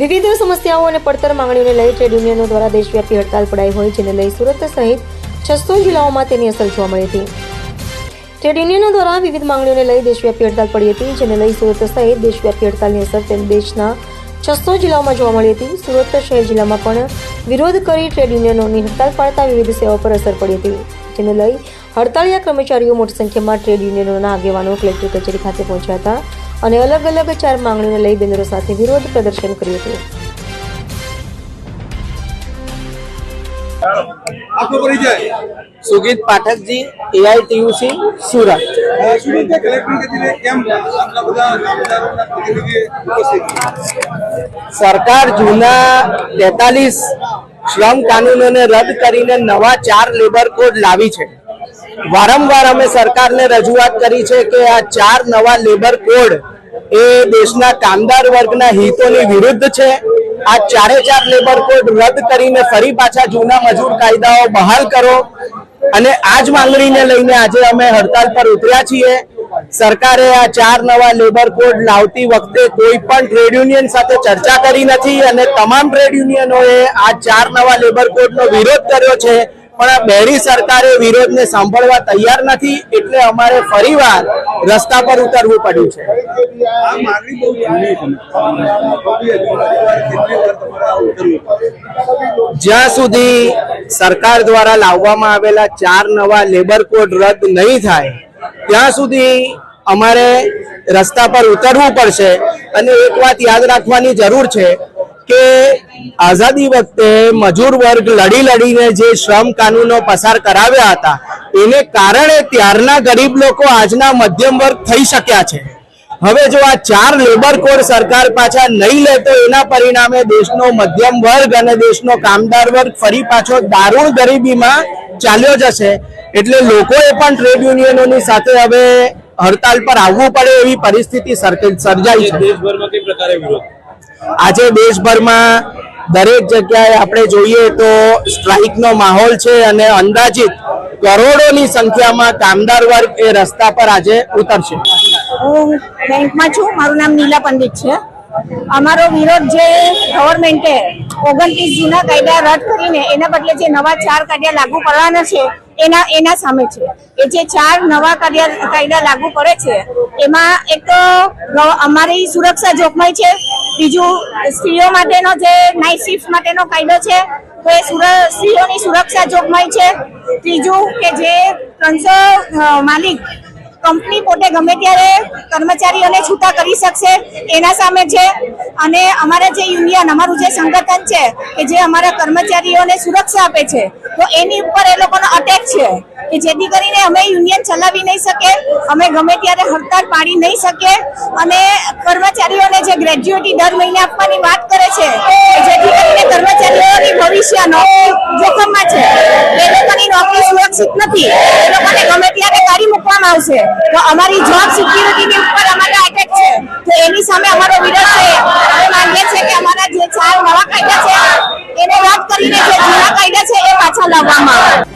વિવિધ સમસ્યાઓ અને પડતર માંગણીઓને લઈ ટ્રેડ યુનિયનો દ્વારા દેશવ્યાપી હડતાલ પડાઈ હોય જેને લઈ સુરત સહિત છસો જિલ્લાઓમાં તેની અસર જોવા મળી હતી. ટ્રેડ યુનિયનો દ્વારા વિવિધ માંગણીઓને લઈ દેશવ્યાપી હડતાલ પડી હતી, જેને લઈ સુરત સહિત દેશવ્યાપી હડતાલની અસર તેમ દેશના છસો જિલ્લાઓમાં જોવા મળી હતી. સુરત શહેર જિલ્લામાં પણ વિરોધ કરી ટ્રેડ યુનિયનોની હડતાલ પાડતા વિવિધ સેવાઓ પર અસર પડી હતી, જેને લઈ હડતાળિયા કર્મચારીઓ મોટી સંખ્યામાં ટ્રેડ યુનિયનોના આગેવાનો, કલેક્ટર કચેરી ખાતે પહોંચ્યા હતા. અને અલગ અલગ ચાર માંગણીઓને લઈ બેનરો સાથે વિરોધ પ્રદર્શન કર્યું હતું. આપનો સુગીત પાઠકજી એઆઈટીયુસી સુરત. સરકાર જૂના તેતાલીસ શ્રમ કાનૂનોને રદ કરીને નવા ચાર લેબર કોડ લાવી છે. વારંવાર અમે સરકારને રજૂઆત કરી છે કે આ ચાર નવા લેબર કોડ એ દેશના કામદાર વર્ગના હિતોની વિરુદ્ધ છે. આ ચારે ચાર લેબર કોડ રદ કરીને ફરી પાછા જૂના મજૂર કાયદાઓ બહાલ કરો. અને આ જ માંગણીને લઈને આજે અમે હડતાલ પર ઉતર્યા છીએ. સરકારે આ ચાર નવા લેબર કોડ લાવતી વખતે કોઈ પણ ટ્રેડ યુનિયન સાથે ચર્ચા કરી નથી અને તમામ ટ્રેડ યુનિયનોએ આ ચાર નવા લેબર કોડનો વિરોધ કર્યો છે. પણ આ બેરી સરકારે વિરોધને સાંભળવા તૈયાર નથી એટલે અમારે ફરીવાર રસ્તા પર ઉતરવું પડ્યું છે. જ્યાં સુધી સરકાર દ્વારા લાવવામાં આવેલા ચાર નવા લેબર કોડ રદ નહીં થાય, ત્યાં સુધી અમારે રસ્તા પર ઉતરવું પડશે. અને એક વાત યાદ રાખવાની જરૂર છે કે આઝાદી વખતે મજૂર વર્ગ લડી લડીને જે શ્રમ કાનૂનો પસાર કરાવ્યા હતા, એને કારણે ત્યારના ગરીબ લોકો આજના મધ્યમ વર્ગ થઈ શક્યા છે. હવે જો આ ચાર લેબર કોડ સરકાર પાછા નહીં લે તો એના પરિણામે દેશનો મધ્યમ વર્ગ અને દેશનો કામદાર વર્ગ ફરી પાછો દારૂણ ગરીબીમાં ચાલ્યો જશે. એટલે લોકોએ પણ ટ્રેડ યુનિયનોની સાથે હવે હડતાલ પર આવવું પડે એવી પરિસ્થિતિ સર્જાઈ છે. દેશભરમાં કઈ પ્રકારે વિરોધ? આજે દેશભરમાં દરેક જગ્યાએ આપણે જોઈએ તો સ્ટ્રાઇકનો માહોલ છે અને અંદાજિત કરોડોની સંખ્યામાં કામદાર વર્ગ એ રસ્તા પર આજે ઉતરશે. હું બેંકમાં છું, મારું નામ નીલા પંડિત છે. અમારો વિરોધ જે ગવર્મેન્ટે ઓગણત્રીસ જૂના કાયદા રદ કરીને એના બદલે જે નવા ચાર કાયદા લાગુ કરવાના છે, એના એના સામે છે. એ જે ચાર નવા કાયદા કાયદા લાગુ કરે છે, એમાં એક, અમારી સુરક્ષા જોખમાય છે બીજું સ્ત્રીઓ માટેનો જે નાઇટ શિફ્ટ માટેનો કાયદો છે, તો એ સ્ત્રીઓની સુરક્ષા જોખમાય છે. ત્રીજું કે જે ત્રણસો માલિક કંપની પોતે ગમે ત્યારે કર્મચારીઓને છૂટા કરી શકશે, એના સામે છે. અને અમારા જે યુનિયન, અમારું જે સંગઠન છે, કે જે અમારા કર્મચારીઓને સુરક્ષા આપે છે, તો એની ઉપર એ લોકોનો અટેક છે. કે જેથી કરીને અમે યુનિયન ચલાવી નહીં શકે, અમે ગમે ત્યારે હડતાળ પાડી નહીં શકે. અને કર્મચારીઓને જે ગ્રેજ્યુએટી દર મહિને આપવાની વાત કરે છે જેથી કરીને કર્મચારીઓની ભવિષ્યનો જોખમમાં છે. એ લોકોની નોકરી સુરક્ષિત નથી. એ લોકોને ગમે ત્યારે કાઢી મૂકવામાં આવશે. તો અમારી જોબ સિક્યુરિટીની ઉપર અમારો એટેક છે. તો એની સામે અમારો વિરોધ છે. અમે માંગીએ છીએ કે અમારા જે ચાર નવા કાયદા છે, એને રદ કરીને જે જૂના કાયદા છે, એ પાછા લાવવામાં આવે.